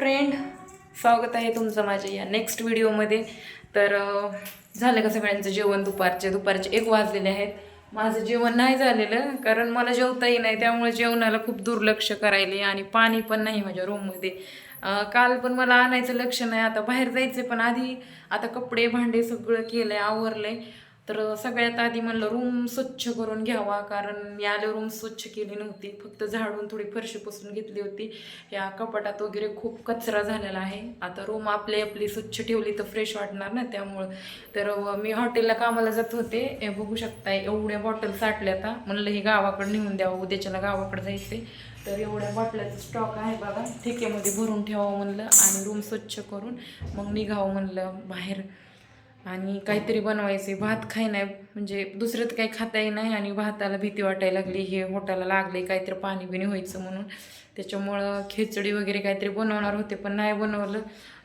Friend. स्वागत आहे तुमचं माझ्या या नेक्स्ट व्हिडिओमध्ये तर झालं का सगळ्यांचं जेवण दुपारचे? दुपारचे एक वाजलेले आहेत. माझं जेवण नाही झालेलं कारण मला जेवताही नाही. त्यामुळे जेवणाला खूप दुर्लक्ष करायले आणि पाणी पण नाही माझ्या रूममध्ये काल पण मला आणायचं लक्ष नाही. आता बाहेर जायचं पण आधी आता कपडे भांडे सगळं केलं आहे आवरलं आहे तर सगळ्यात आधी म्हणलं रूम स्वच्छ करून घ्यावा कारण मी आले रूम स्वच्छ केली नव्हती. फक्त झाडून थोडी फरशी पुसून घेतली होती. या कपाटात वगैरे खूप कचरा झालेला आहे. आता रूम आपली आपली स्वच्छ ठेवली तर फ्रेश वाटणार ना त्यामुळं. तर मी हॉटेलला कामाला जात होते. हे बघू शकताय एवढ्या बॉटल साठल्या आता. म्हणलं हे गावाकडे नेऊन द्यावं उद्याच्याला गावाकडे जायचे तर एवढ्या बॉटलाचा स्टॉक आहे बघा. ठेकेमध्ये भरून ठेवावं म्हणलं आणि रूम स्वच्छ करून मग निघावं म्हणलं बाहेर. आणि काहीतरी बनवायचे. भात खाय नाही म्हणजे दुसरं तर काही खाताही नाही आणि भाताला भीती वाटायला लागली हे होटाला लागले काहीतरी पाणी बिणी व्हायचं म्हणून. त्याच्यामुळं खिचडी वगैरे काहीतरी बनवणार होते पण नाही बनवलं.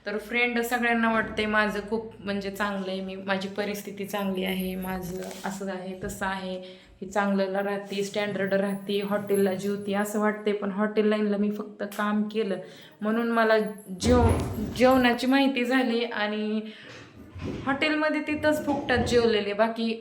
तर फ्रेंड सगळ्यांना वाटते माझं खूप म्हणजे चांगलं आहे मी माझी परिस्थिती चांगली आहे माझं असं आहे तसं आहे. ही चांगलं राहते स्टँडर्ड राहते हॉटेलला जेवते असं वाटते पण हॉटेल लाईनला मी फक्त काम केलं. म्हणून मला जेव जेवणाची माहिती झाली आणि हॉटेलमध्ये तिथंच फुकटात जेवलेले बाकी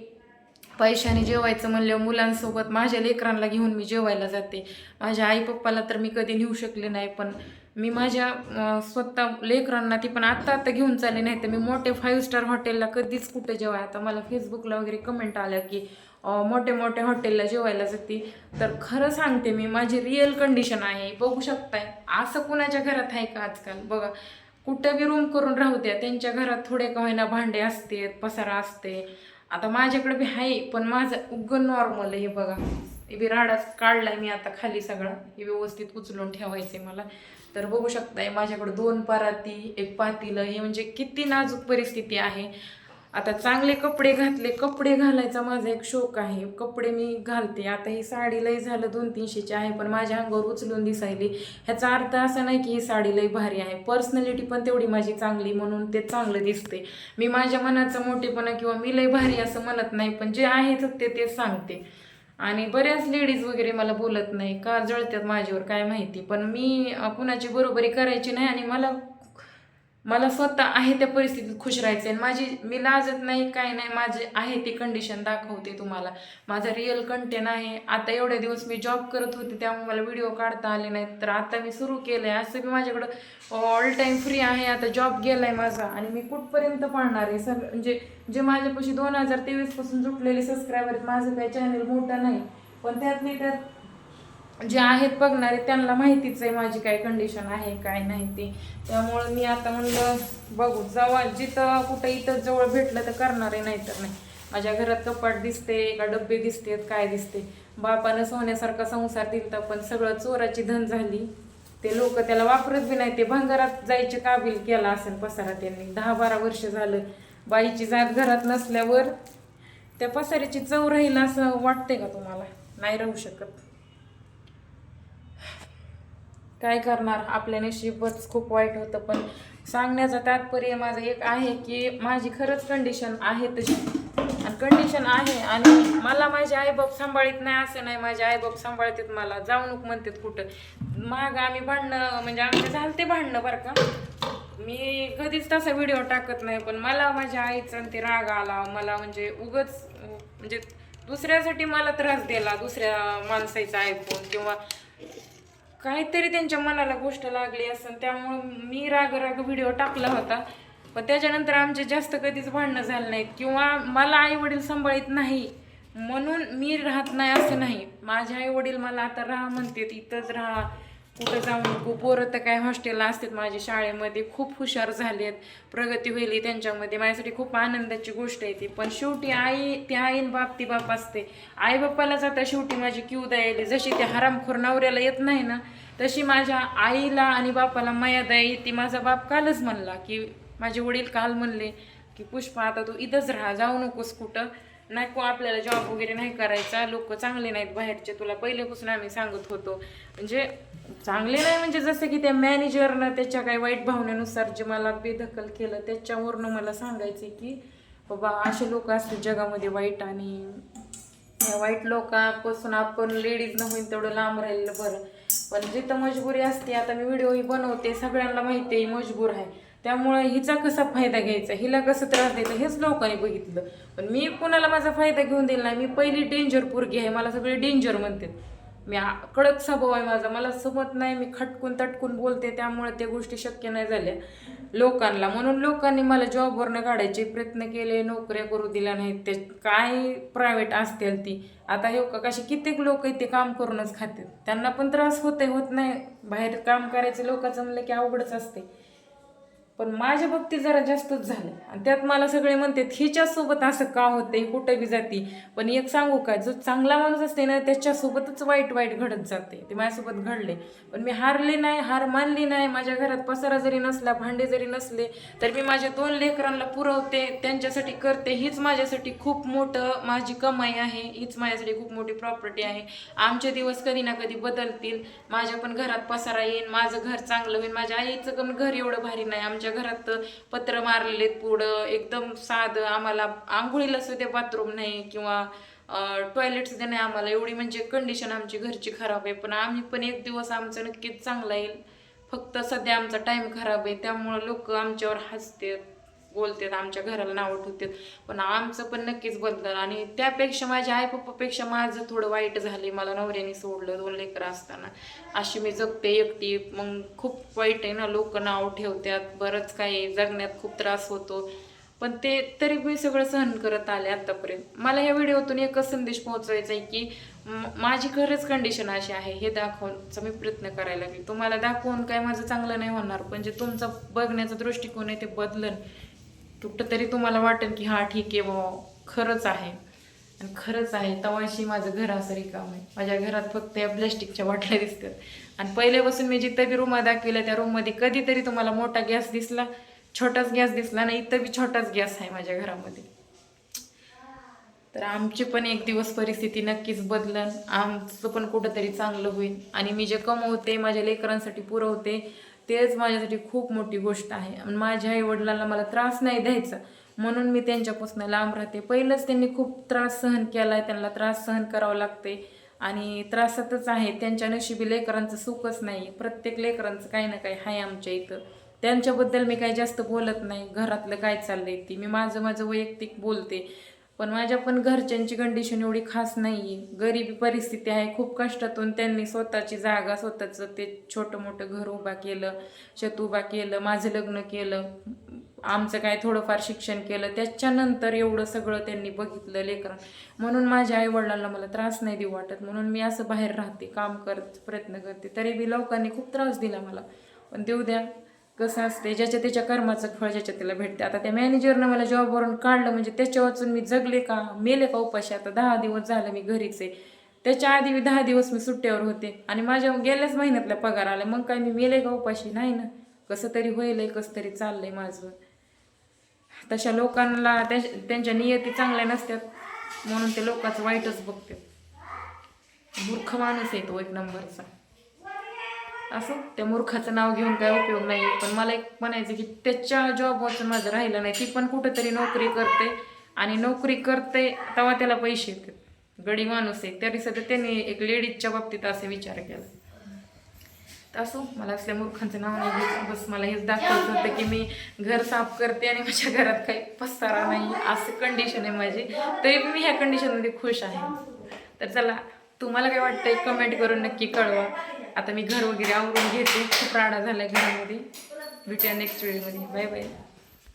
पैशाने जेवायचं म्हणल्यावर मुलांसोबत माझ्या लेकरांना घेऊन मी जेवायला जाते. माझ्या आई पप्पाला तर मी कधी नेऊ शकले नाही पण मी माझ्या स्वतः लेकरांना ती पण आत्ता आत्ता घेऊन चालले नाही तर मी मोठे फाईव्ह स्टार हॉटेलला कधीच कुठे जेवाय. आता मला फेसबुकला वगैरे कमेंट आल्या की मोठे मोठे हॉटेलला जेवायला जाते. तर खरं सांगते मी माझी रिअल कंडिशन आहे. बघू शकताय. असं कुणाच्या घरात आहे का आजकाल? बघा. कुठं बी रूम करून राहू द्या. त्यांच्या घरात थोडे का होईना भांडे असते पसारा असते. आता माझ्याकडे बी आहे पण माझं उगं नॉर्मल आहे हे बघा. हे बी राडाच काढलाय मी आता खाली सगळा. हे व्यवस्थित उचलून ठेवायचे मला. तर बघू शकताय माझ्याकडे दोन पराती एक पातीलं हे म्हणजे किती नाजूक परिस्थिती आहे. आता चांगले कपडे घातले कपडे घालायचा माझा एक शौक आहे. कपडे मी घालते. आता ही साडी लई झालं दोन तीनशेची आहे पण माझ्या अंगावर उचलून दिसायली. ह्याचा अर्थ असा नाही की ही साडी लई भारी आहे. पर्सनॅलिटी पण तेवढी माझी चांगली म्हणून ते चांगलं दिसते. मी माझ्या मनाचं मोठेपणा किंवा मी लई भारी असं म्हणत नाही पण जे आहे ते ते सांगते. आणि बऱ्याच लेडीज वगैरे मला बोलत नाही. का जळतात माझ्यावर काय माहिती. पण मी कुणाची बरोबरी करायची नाही आणि मला मला स्वतः आहे त्या परिस्थितीत खुश राहायचं आहे माझी मी लाजत नाही काय नाही माझे आहे ती कंडिशन दाखवते तुम्हाला. माझा रिअल कंटेंट आहे. आता एवढे दिवस मी जॉब करत होते त्यामुळे मला व्हिडिओ काढता आले नाहीत. तर आता मी सुरू केलं आहे असं मी माझ्याकडं ऑल टाईम फ्री आहे. आता जॉब गेला आहे माझा आणि मी कुठपर्यंत पाहणार आहे? सग म्हणजे जे माझ्यापाशी दोन हजार तेवीसपासून जुटलेले सबस्क्रायबर आहेत माझं काही चॅनल मोठं नाही. पण त्यातली त्यात जे आहेत बघणारे त्यांना माहितीच आहे माझी काय कंडिशन आहे काय नाही ते. त्यामुळं मी आता म्हणलं बघू. जवळ जिथं कुठं इथं जवळ भेटलं तर करणार आहे नाही. तर नाही माझ्या घरात कपाट दिसते का डब्बे दिसतेत काय दिसते. बापानं सोन्यासारखा संसार दिलता पण सगळं चोराची धन झाली. ते लोक त्याला वापरत बी नाही. ते भंगारात जायचे काबिल केला असेल पसारा त्यांनी. दहा बारा वर्ष झालं. बाईची जात घरात नसल्यावर त्या पसाऱ्याची चव राहील असं वाटते का तुम्हाला? नाही राहू शकत. काय करणार? आपल्या नशीबच खूप वाईट होतं. पण सांगण्याचं तात्पर्य माझं एक आहे की माझी खरंच कंडिशन आहे तशी. आणि कंडिशन आहे आणि मला माझे आईबाप सांभाळीत नाही असं नाही. माझे आईबाप सांभाळतात मला. जाऊ म्हणतात कुठं. माग आम्ही भांडणं म्हणजे आमचे झालते भांडणं बरं का. मी कधीच तसा व्हिडिओ टाकत नाही पण मला माझ्या आईचा आणि ते राग आला. मला म्हणजे उगच म्हणजे दुसऱ्यासाठी मला त्रास दिला दुसऱ्या माणसाचा ऐकून किंवा काहीतरी त्यांच्या मनाला गोष्ट लागली असं त्यामुळं मी राग राग व्हिडिओ टाकला होता. पण त्याच्यानंतर आमचे जास्त कधीच भांडणं झालं नाहीत. किंवा मला आई वडील सांभाळीत नाही म्हणून मी राहत नाही असं नाही. माझे आई वडील मला आता राहा म्हणतात इथंच राहा. कुठं जाऊ नको पोरं तर काय हॉस्टेलला असतात माझ्या शाळेमध्ये खूप हुशार झालेत प्रगती होईल त्यांच्यामध्ये माझ्यासाठी खूप आनंदाची गोष्ट आहे ती. पण शेवटी आई ती आईन बाप ती बाप असते. आई बाप्पालाच आता शेवटी माझी क्यू द्यायली. जशी त्या हरामखोर नवऱ्याला येत नाही ना तशी माझ्या आईला आणि बापाला माया द्याई ती माझा बाप कालच म्हणला की माझे वडील काल म्हणले की पुष्पा आता तू इथंच राहा जाऊ नकोस कुठं. नको आपल्याला जॉब वगैरे नाही करायचा. लोक चांगले नाहीत बाहेरचे. तुला पहिल्यापासून आम्ही सांगत होतो. म्हणजे चांगले नाही म्हणजे जसं की त्या मॅनेजरनं त्याच्या काही वाईट भावनेनुसार जे मला बेदखल केलं त्याच्यावरनं मला सांगायचे की बाबा असे लोक असतील जगामध्ये वाईट आणि या वाईट लोकांपासून आपण लेडीज होईल तेवढं लांब राहिलेलं बरं. पण जिथं मजबुरी असते आता मी व्हिडिओही बनवते सगळ्यांना माहिती आहे मजबूर आहे. त्यामुळे हिचा कसा फायदा घ्यायचा? हिला कसं त्रास द्यायचा? हेच लोकांनी बघितलं. पण मी कुणाला माझा फायदा घेऊन दिला नाही. मी पहिली डेंजर पोरगी आहे. मला सगळे डेंजर म्हणते मी कडक स्वभाव आहे माझा. मला समत नाही मी खटकून तटकून बोलते त्यामुळे त्या गोष्टी शक्य नाही झाल्या. लोकांना म्हणून लोकांनी मला जॉबवरनं काढायचे प्रयत्न केले नोकऱ्या करू दिल्या नाहीत. ते काय प्रायव्हेट असतील ती. आता हे का कशी कित्येक लोक ते काम करूनच खातात. त्यांना पण त्रास होते होत नाही. बाहेर काम करायचे लोक जमलं की अवघडच असते पण माझ्या बाबतीत जरा जास्तच झालं. आणि त्यात मला सगळे म्हणतात हिच्यासोबत असं का होतंय? कुठं बी जाते? पण एक सांगू का जो चांगला माणूस असते ना त्याच्यासोबतच वाईट वाईट घडत जाते ते माझ्यासोबत घडले पण मी हारले नाही हार मानली नाही. माझ्या घरात पसारा जरी नसला भांडे जरी नसले तर मी माझ्या दोन लेकरांना पुरवते त्यांच्यासाठी करते. हीच माझ्यासाठी खूप मोठं माझी कमाई आहे. हीच माझ्यासाठी खूप मोठी प्रॉपर्टी आहे. आमचे दिवस कधी ना कधी बदलतील. माझ्या पण घरात पसारा येईल माझं घर चांगलं होईल. माझ्या आईचं पण घर एवढं भारी नाही. आमच्या आमच्या घरात पत्र मारलेले पुढं. एकदम साधं आम्हाला आंघोळीला सुद्धा बाथरूम नाही किंवा टॉयलेट सुद्धा नाही आम्हाला. एवढी म्हणजे कंडिशन आमची घरची खराब आहे. पण आम्ही पण एक दिवस आमचं नक्कीच चांगला येईल. फक्त सध्या आमचा टाईम खराब आहे. त्यामुळं लोक आमच्यावर हसतात. बोलतात आमच्या घराला नावं ठेवतात. पण आमचं पण नक्कीच बदललं आणि त्यापेक्षा माझ्या आई पप्पापेक्षा माझं थोडं वाईट झाले मला नवऱ्याने सोडलं दोन लेकरं असताना. अशी मी जगते एकटी. मग खूप वाईट आहे ना लोक नाव ठेवतात. बरंच काही जगण्यात खूप त्रास होतो. पण ते तरी मी सगळं सहन करत आले आतापर्यंत. मला या व्हिडिओतून एकच संदेश पोहोचवायचा आहे की माझी खरंच कंडिशन अशी आहे. हे दाखवण्याचा मी प्रयत्न करायला लागेल. तुम्हाला दाखवून काय माझं चांगलं नाही होणार. पण जे तुमचा बघण्याचा दृष्टिकोन आहे ते बदलन. कुठं तरी तुम्हाला वाटेल की हा ठीक आहे बा खरंच आहे. आणि खरंच आहे तवाशी माझं घर असं रिकाम आहे. माझ्या घरात फक्त या प्लॅस्टिकच्या बाटल्या दिसतात. आणि पहिल्यापासून मी जिथं बी रूम दाखविल्या त्या रूममध्ये कधीतरी तुम्हाला मोठा गॅस दिसला छोटाच गॅस दिसला नाही इथं बी छोटाच गॅस आहे माझ्या घरामध्ये. तर आमची पण एक दिवस परिस्थिती नक्कीच बदलन. आमचं पण कुठंतरी चांगलं होईल. आणि मी जे कमवते माझ्या लेकरांसाठी पुरवते तेच माझ्यासाठी खूप मोठी गोष्ट आहे. आणि माझ्या आई वडिलांना मला त्रास नाही द्यायचा. म्हणून मी त्यांच्यापासून लांब राहते. पहिलंच त्यांनी खूप त्रास सहन केला आहे त्यांना त्रास सहन करावं लागते. आणि त्रासातच आहे. त्यांच्या नशिबी लेकरांचं सुखच नाही. प्रत्येक लेकरांचं काही ना काही आहे आमच्या इथं. त्यांच्याबद्दल मी काही जास्त बोलत नाही. घरातलं काय चाललंय ती. मी माझं माझं वैयक्तिक बोलते. पण माझ्या पण घरच्यांची कंडिशन एवढी खास नाही आहे गरिबी परिस्थिती आहे खूप कष्टातून त्यांनी स्वतःची जागा स्वतःचं ते छोटं मोठं घर उभा केलं शेत उभा केलं माझं लग्न केलं आमचं काय थोडंफार शिक्षण केलं. त्याच्यानंतर एवढं सगळं त्यांनी बघितलं लेकरं. म्हणून माझ्या आईवडिलांना मला त्रास नाही देऊ वाटत. म्हणून मी असं बाहेर राहते काम करत प्रयत्न करते. तरी बी लोकांनी खूप त्रास दिला मला. पण देऊ द्या. कसं असते ज्याच्या त्याच्या कर्माचं फळ ज्याच्या त्याला भेटते. आता त्या मॅनेजरनं मला जॉबवरून काढलं म्हणजे त्याच्या वाचून मी जगले का मेले का उपाशी? आता दहा दिवस झालं मी घरीच आहे. त्याच्या आधी मी दहा दिवस मी सुट्ट्यावर होते आणि माझ्या गेल्याच महिन्यातला पगार आला. मग काय मी मेले का उपाशी? नाही ना. कसं तरी होईल कसं तरी चाललंय माझं. तशा लोकांना त्यांच्या नियती चांगल्या नसतात. म्हणून ते लोकांचं वाईटच बघतात. मूर्ख माणूस आहे तो एक नंबरचा. असं त्या मूर्खाचं नाव घेऊन काय उपयोग नाही पण मला एक म्हणायचं की त्याच्या जॉब वाचून माझं राहिलं नाही ती पण कुठंतरी नोकरी करते. आणि नोकरी करते तेव्हा त्याला पैसे येतात. गडी माणूस आहे. तरी सध्या त्यांनी एक लेडीजच्या बाबतीत असे विचार केला. तर असो मला असल्या मूर्खांचं नाव नाही घ्यायचं बस मला हेच दाखवायचं होतं की मी घर साफ करते आणि माझ्या घरात काही पसारा नाही. असं कंडिशन आहे माझी. तरी मी ह्या कंडिशनमध्ये खुश आहे. तर चला तुम्हाला काय वाटतंय? कमेंट करून नक्की कळवा. आता मी घर वगैरे आवरून घेते. खूप राडा झाला घरामध्ये. भेटूया नेक्स्ट व्हिडिओमध्ये बाय बाय